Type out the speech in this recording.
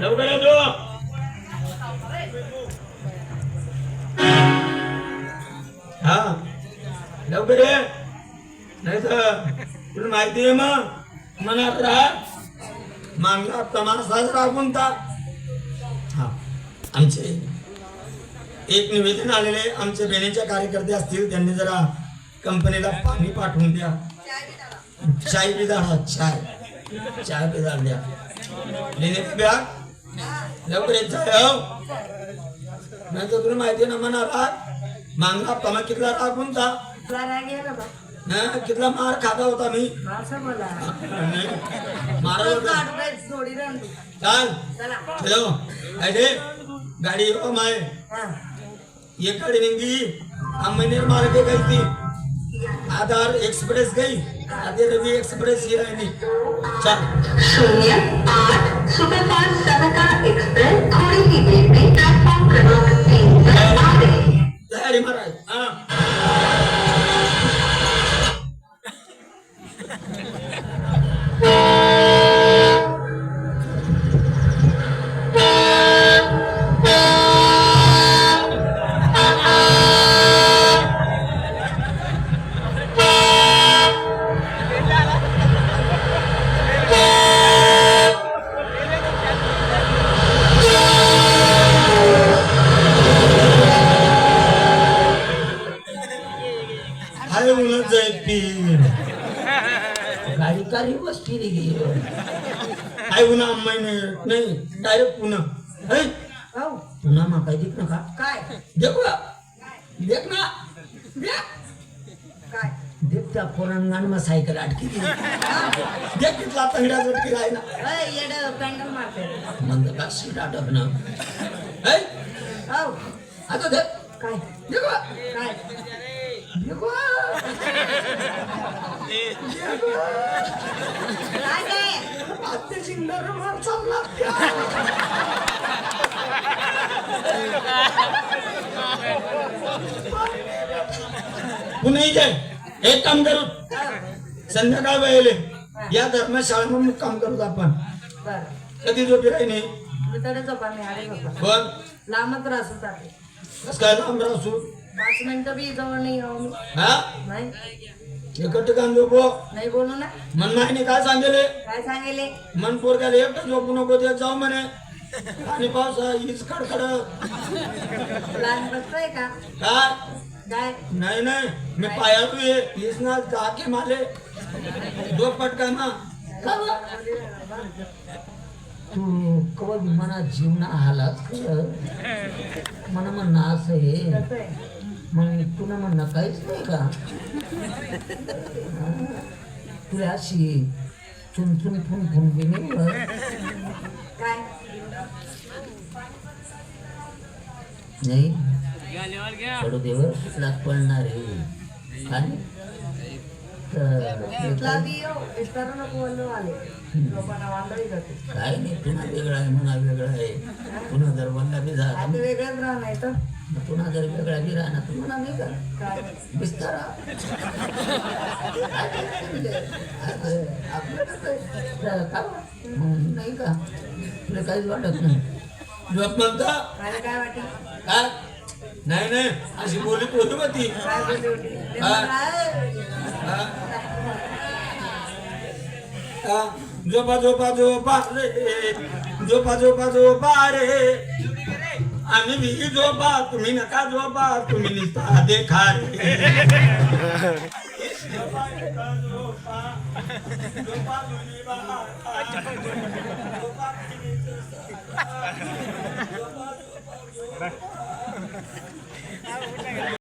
लवकर हा. लवकर ये. नाही तर तुला माहिती आहे मग. मनात राहा. मागला तमासाच राखून ता हा. आमचे एक निवेदन आलेले आमचे बेनेच्या कार्यकर्ते असतील त्यांनी जरा कंपनीला पाणी पाठवून द्या. चाय बी द्या चाय. चाय बी द्या हो तुला माहिती ना मनाला मागला पमा कितला राखून ता जरा गेलं बा. ना कितला मार खाता होता मी. मारा तो होता. चाल. चलो अरे गाड़ी हो माए हा. ये गाड़ी निंगी हम मैंने मार के गई थी आधार एक्सप्रेस गई आधे रवि एक्सप्रेस ये है चल। शून्य आठ सुपरफास्ट सनका एक्सप्रेस थोड़ी ही देर में प्लेटफॉर्म क्रमांक हाय उलट जाय पीर गाडी कारी बसती रे हाय उन्हा महिने? नाही डायरेक्ट पुन्हा है. पुन्हा मा काय दिख ना का काय? देखो देख ना. देख. काय? देख त्या पोरांगान मग सायकल अटकी ती देख कितला तंगड्या जोटकी राही ना येडं पॅन्डल मारते मंद का सीट अटक ना. है हो आता देख. काय? देखो काय? देखो काय काय आते सिंगर मार चालला पुन्हा इथे. एक काम करू. संध्याकाळ वेळेले. या धर्मशाळेमध्ये मुक्काम करू आपण. कधी झोपी आले झोपा. पण लांबच कस काय लांब राहू? पाच मिनिटं बी जवळ नाही हो? मी हा नाही एकट काम झोपो नाही बोलू ना. मन माहिनी काय सांगेले? काय सांगेले? मन पोरग्याला एकटं झोपू नको ते जाऊ म्हणे. आणि पावसा हीच कडकड लहान बसतोय का? काय? काय? नाही नाही. मी पायातू ये हीच ना जाके माले. दो पटका ना तू कवा मना जीवना हालाच कर मला म्हणणं असं आहे कसं आहे? मग तुला म्हणणं काहीच नाही का? तुला अशी चुनचुन फुन फुन बी नाही? काय? नाही. लाग पडणार आहे. काय? काय- नाही पुन्हा वेगळा आहे म्हणा वेगळा आहे. पुन्हा जर म्हणला बी झाला वेगळंच राहणार तर मग पुन्हा जर वेगळा बी राहणार तर म्हणा नाही का? काय? बिस्तारा. आपलं कसं आहे? तर का? मग नाही का? तुला काहीच वाटत नाही. काय वाटेल काय? नाही नाही. अशी बोली बोलू ते? झोपा झोपा झोपा रे. झोपा झोपा झोपा रे. आम्ही मी झोपा तुम्ही नका झोपा तुम्ही निस्ता देखा रे. झोपा.